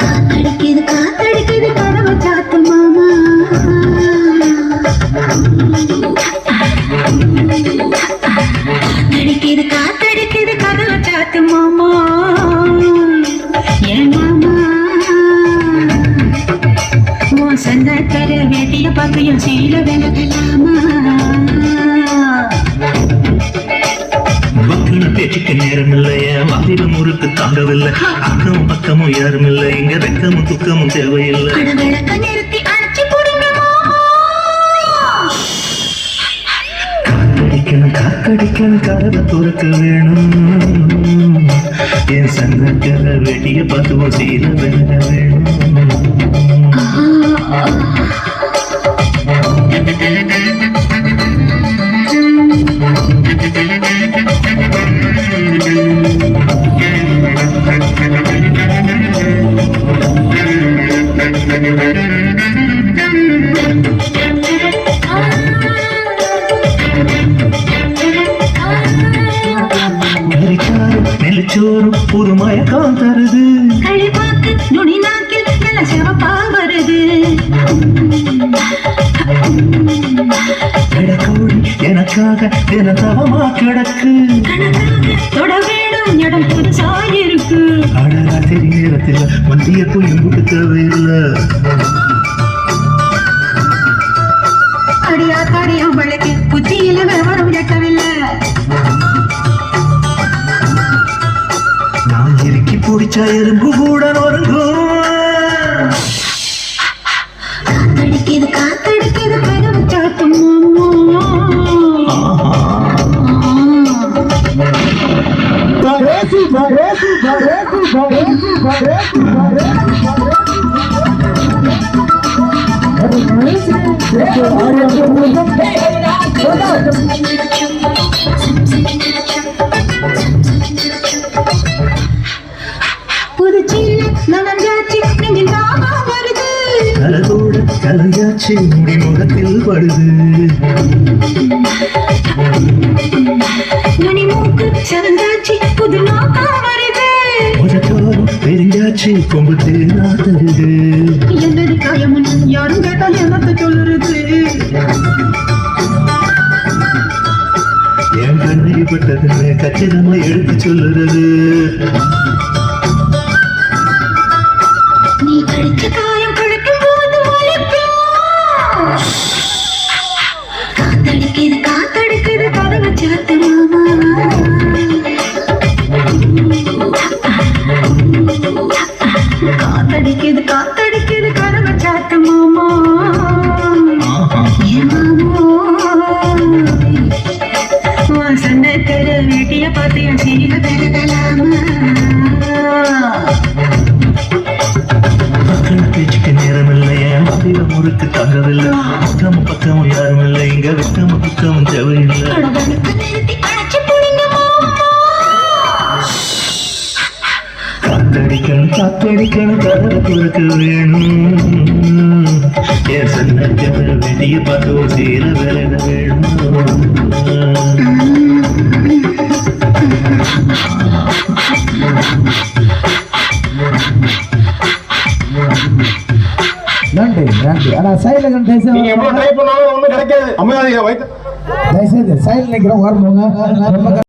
காத்தடிக்குது காத்தடிக்குது கதவை சாத்து மாமா. காத்தடிக்குது காத்தடிக்குது கதவை சாத்து மாமா. ஏன் வேட்டிய பார்க்கையும் முறுக்கு தாங்கவில்லை அக்கமும் பக்கமும் யாரும் இல்லை இங்க வெக்கமும் துக்கமும் தேவையில்லை. காத்தடிக்கணும் கதவை துறக்க வேணும். என் சங்கக்கர வெட்டிய பார்த்துவோம் சீல வெள்ள வேணும். நெல்லிச்சோறும் ஒரு மயக்கம் தருது. கழிவாக்கு நுனி நாக்கில் நல்ல சிவப்பா வருது. கிடக்கோடி எனக்காக என தவமா கிடக்கு தொட வேணும் இடம் புதுசா இருக்கு அடராத்திரி நேரத்தில் முட்டு தேவையில்லை. அடியா தடியா வழக்கு புத்தியில விவரம் எட்டவில்லை. பிடிச்சா எறும்பு கூட நொறுங்கும் காத்தடிக்குது காத்தடிக்குது கதவு சாத்தும் ஆஹா. புதுச்சியில கலையாச்சு முடி முகத்தில் படுது. பெரிஞ்சாச்சு கொம்பு தேனா தருது. என்னது காயமுன்னு யாரும் கேட்டால் என்னத்த சொல்லுறது? என் கண்ணில் பட்டதுன்னு கச்சிதமா எடுத்து சொல்லுறது. நீ கடிச்ச வீட்டிய பார்த்து என் சீல மக்கள் பேச்சுக்கு நேரம் இல்லையே மதில முறுக்கு தங்கவில்லை. பக்கமும் பக்கமும் யாரும் இல்லை இங்க வெக்கமும் துக்கமும் தேவையில்லை. காத்தடிக்கணும் காத்தடிக்கணும் வேணும். என் பார்த்து சீர விலக வேணும்? நன்றி நன்றி ஆனா சைடுல நீங்க எவ்வளவு ட்ரை பண்ணாலும் ஒண்ணும் கிடைக்காது. அமையாதீங்க வைத்து. தயவுசெய்து சைடுல நிக்கிறோம் ஓரம் போங்க.